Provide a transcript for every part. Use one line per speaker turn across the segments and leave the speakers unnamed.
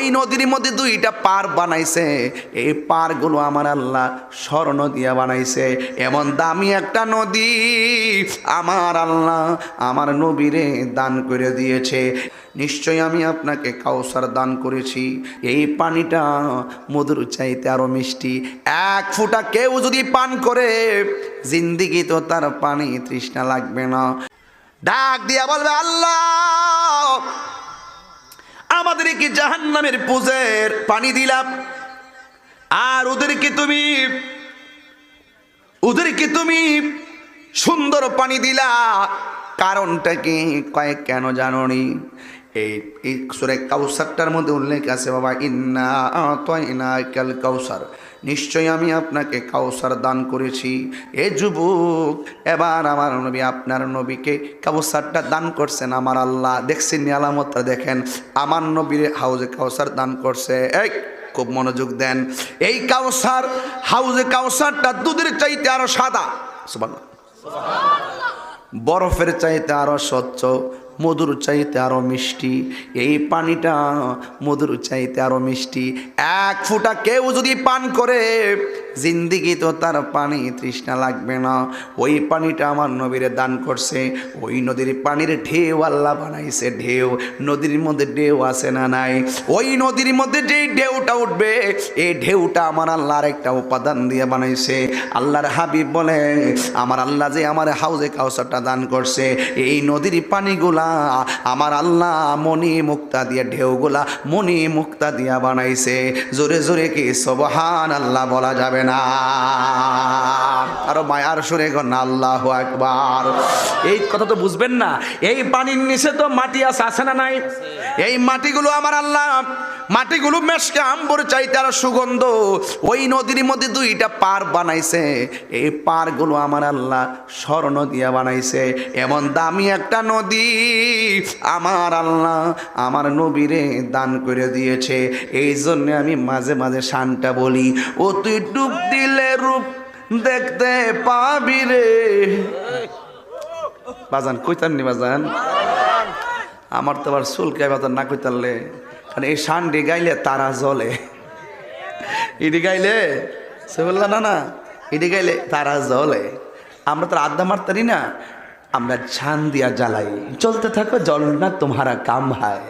ওই নদীর মধ্যে দুইটা পার বানাইছে। এই পারগুলো আমার আল্লাহ স্বর্ণ দিয়া বানাইছে। এমন দামি একটা নদী আমার আল্লাহ আমার নবীরে দান করে দিয়েছে। নিশ্চয়ই আমি আপনাকে কাউসার দান করেছি। এই পানিটা মধুর চাইতে আরও মিষ্টি। এক ফুটা কেউ যদি পান করে, জিন্দিগি তো তার পানি তৃষ্ণা লাগবে না। ডাক দিয়া বলবে, আল্লাহ আমাদেরকে জাহান নামের পুজের পানি দিলাম আর ওদেরকে তুমি ওদেরকে তুমি সুন্দর পানি দিলা। কারণটা কি? কয়েক কেন জানো নি এই সুরে কাউসারটার মধ্যে উল্লেখ আছে, বাবা, ইন্না আতয়না কাল কাউসার। নিশ্চয়ই আমি আপনাকে কাউসার দান করেছি। এ যুবক এবার আমার নবী আপনার নবীকে কাউসারটা দান করছেন আমার আল্লাহ। দেখছেন নি আলামতটা? দেখেন আমার নবীর হাউজে কাউসার দান করছে। এই খুব মনোযোগ দেন। এই কাউসার হাউজে কাউসারটা দুধের চাইতে আরও সাদা। বরফের চাইতে আরও স্বচ্ছ। মধুর চাইতে আরও মিষ্টি। এই পানিটা মধুর চাইতে আরও মিষ্টি। এক ফুটা কেউ যদি পান করে জিন্দিগি তো তার পানি তৃষ্ণা লাগবে না। ওই পানিটা আমার নবীরে দান করছে। ওই নদীর পানির ঢেউ আল্লাহ বানাইছে ঢেউ। নদীর মধ্যে ঢেউ আছে না নাই? ওই নদীর মধ্যে যেই ঢেউটা উঠবে, এই ঢেউটা আমার আল্লাহর একটা উপাদান দিয়ে বানাইছে। আল্লাহর হাবিব বলে, আমার আল্লাহ যে আমার হাউজে কাউসারটা দান করছে, এই নদীর পানিগুলা আমার আল্লাহ মনি মুক্তা দিয়ে, ঢেউগুলা মনি মুক্তা দিয়া বানাইছে। জোরে জোরে কি সবহান আল্লাহ বলা যাবে না। আরও মায়ার সুরে গণ আল্লাহ একবার এই কথা তো বুঝবেন না। এই পানির নিচে তো মাটি আছে আছে না নাই? এই মাটিগুলো আমার আল্লাহ, মাটিগুলো মেশকে আম্বর চাইতে আর সুগন্ধ। ওই নদীর মধ্যে দুইটা পার বানাইছে। এই পারগুলো আমার আল্লাহ স্বর্ণ দিয়া বানাইছে। এমন দামি একটা নদী আমার আল্লাহ আমার নবীরে দান করে দিয়েছে। এই জন্য আমি মাঝে মাঝে শানটা বলি। ও তুই ডুব দিলে দেখতে পাবি রে। বাজান কইতাননি বাজান? আমার তো আবার চুলকে বাজান না কইতারলে কারণ এই সানডি গাইলে তারা জ্বলে। ইডি গাইলে? সে বললা না না ইডি গাইলে তারা জ্বলে। আমরা তো আড্ডা মারতারি না। আমরা ছান দিয়া জ্বালাই। চলতে থাকো জল না, তোমারা কাম হায়।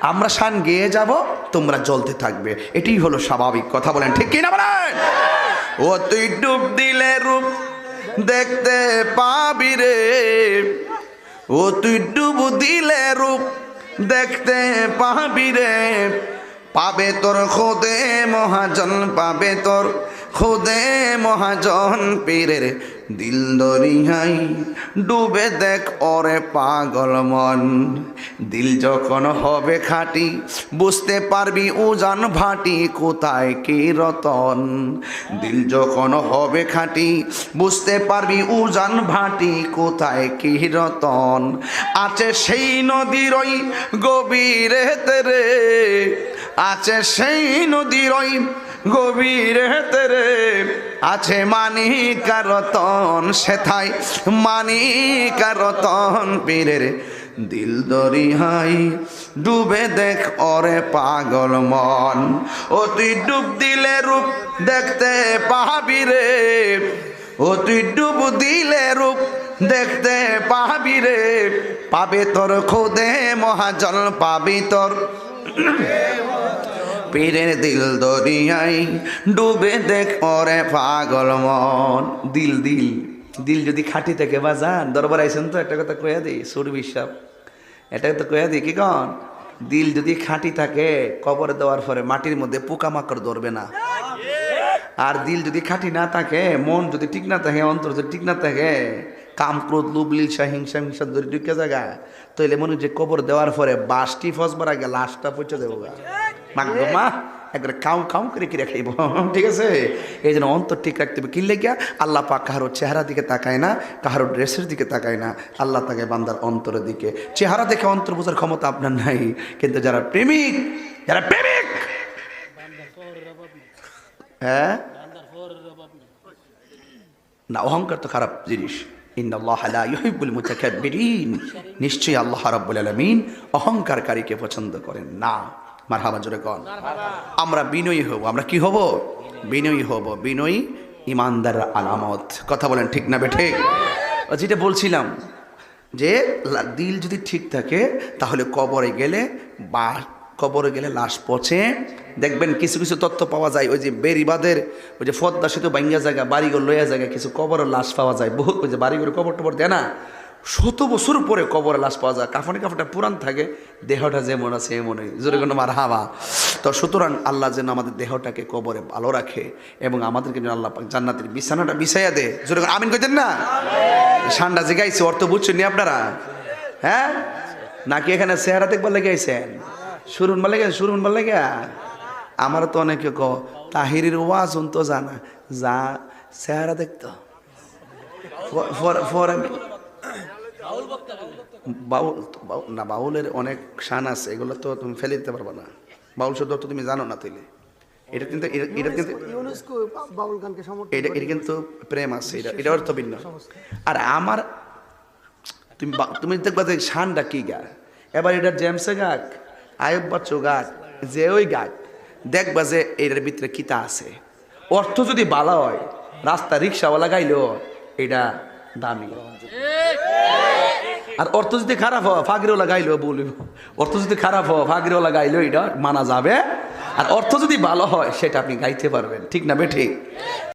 আমরা শান গেয়ে যাব, তোমরা জ্বলতে থাকবে। এটাই হলো স্বাভাবিক কথা বলেন। ঠিক কিনা বলেন? ও তুই ডুব দিলে রূপ দেখতে পাবি রে। ও তুই ডুব দিলে রূপ দেখতে পাবি রে। পাবে তোর খোদে মহাজন, পাবে তোর খোদে মহাজন পীরের দিল দরিহাই, ডুবে দেখ ওরে পাগল মন। দিল যখন হবে খাটি, বুঝতে পারবি উজান ভাটি কোথায় কি রতন। দিল যখন হবে খাটি, বুঝতে পারবি উজান ভাটি কোথায় কি রতন। আছে সেই নদীর ওই গভীরে তেরে আছে সেই নদীর ওই গভীর হেতেরে আছে মানিকা রতন সেথায় মানিকা রতন পীরের দিল দরিহাই। ডুবে দেখ ওরে পাগল মন। তুই ডুব দিলে রূপ দেখতে পাবি রে। তুই ডুব দিলে রূপ দেখতে পাবি রে। পাবে তোর খোদে মহাজল, পাবি তোর পীরের দিল দরিয়াই ডুবে দেখ পরে পাগল মন। দিল দিল দিল যদি খাটি থেকে, বাজান, দরবার আইসেন তো, একটা কথা কয়া দিই, সুর বিশ্বাস। এটা তো কয়া দিই, কি কন? দিল যদি খাঁটি থাকে, কবরে দেওয়ার পরে মাটির মধ্যে পোকামাকড় ধরবে না। আর দিল যদি খাঁটি না থাকে, মন যদি ঠিক না থাকে, অন্তর যদি ঠিক না থাকে কাম ক্রোধ লুব লিলসা, হিংসা হিংসা ধরে ঢুকে জায়গা তাইলে মনে যে কবর দেওয়ার পরে বাসটি ফসবার আগে লাশটা পচে দেবো গা মাগো মা, একবারে কাউ কাউ করে কি খাইব ঠিক আছে? এই জন্য অন্তর ঠিক রাখতে হবে। কিনলে গিয়া আল্লাহ পাক কাহারো চেহারা দিকে তাকায় না, কাহারো ড্রেসের দিকে তাকায় না, আল্লাহ তাকে বান্দার অন্তরের দিকে। চেহারা দেখে অন্তর বোঝার ক্ষমতা আপনার নাই, কিন্তু যারা প্রেমিক যারা প্রেমিক! হ্যাঁ? না, অহংকার তো খারাপ জিনিস। নিশ্চয়ই আল্লাহ রাব্বুল আলামিন অহংকারকারীকে পছন্দ করেন। না। মার হাবা জোরে কন। আমরা বিনয়ী হব। আমরা কি হব? বিনয়ী হব। বিনয়ী ইমানদার আলামত। কথা বলেন ঠিক না বে ঠিক যেটা বলছিলাম যে দিল যদি ঠিক থাকে তাহলে কবরে গেলে বা কবরে গেলে লাশ পচে। দেখবেন কিছু কিছু তথ্য পাওয়া যায়। ওই যে বেরিবাদের ওই যে ফদ্দা সেতু বাঙ্গা জায়গা বাড়িঘর লইয়া জায়গা কিছু কবরের লাশ পাওয়া যায়। বহুত ওই যে বাড়িঘরে কবর টবর দেয় না? শত বছর পরে কবরে লাশ পাওয়া যায়। কাফনে কাফনটা পুরান থাকে দেহটা যেমন আছে এমনই। জোরে কোনো মার হাওয়া তো সুতরাং আল্লাহ যেন আমাদের দেহটাকে কবরে ভালো রাখে এবং আমাদেরকে যেন আল্লাহ পাক জান্নাতের বিছানাটা বিছাইয়া দে। জোরে করে আমিন কইতেন না? ঠান্ডা যে গাইছে অর্থ বুঝছেন নি আপনারা? হ্যাঁ? নাকি এখানে চেহারা দেখবার লেগে আইছেন? শুরুন বলে গে শুরুন বলে গে আমার তো অনেকে ক তাহিরির ওয়াজ তো জানা। যা চেহারা দেখতো। ফর- ফর আমি বাউল বাউ- না বাউলের অনেক শান আছে এগুলো তো তুমি ফেলে দিতে পারবে না। বাউল শব্দ তো তুমি জানো না তুইলে। এটা কিন্তু এটা- কিন্তু
বাউল গানকে সমর্থন
এটা এটা কিন্তু প্রেম আছে এটা এটা অর্থ ভিন্ন। আর আমার তুমি তুমি দেখবা যে শানটা কি গা? এবার এটা জেমসে গাক আয়ব বাচ্চু গাক যে ওই গাক দেখবা যে এটার ভিতরে কিতা আছে। অর্থ যদি ভালো হয় রাস্তা রিক্সাওয়ালা গাইলো এটা দামি। আর অর্থ যদি খারাপ হয়, ফাগরেও লাগাইলো বলিব। অর্থ যদি খারাপ হয়, ফাগরেও লাগাইলো এটা মানা যাবে। আর অর্থ যদি ভালো হয়, সেটা আপনি গাইতে পারবেন। ঠিক না বে ঠিক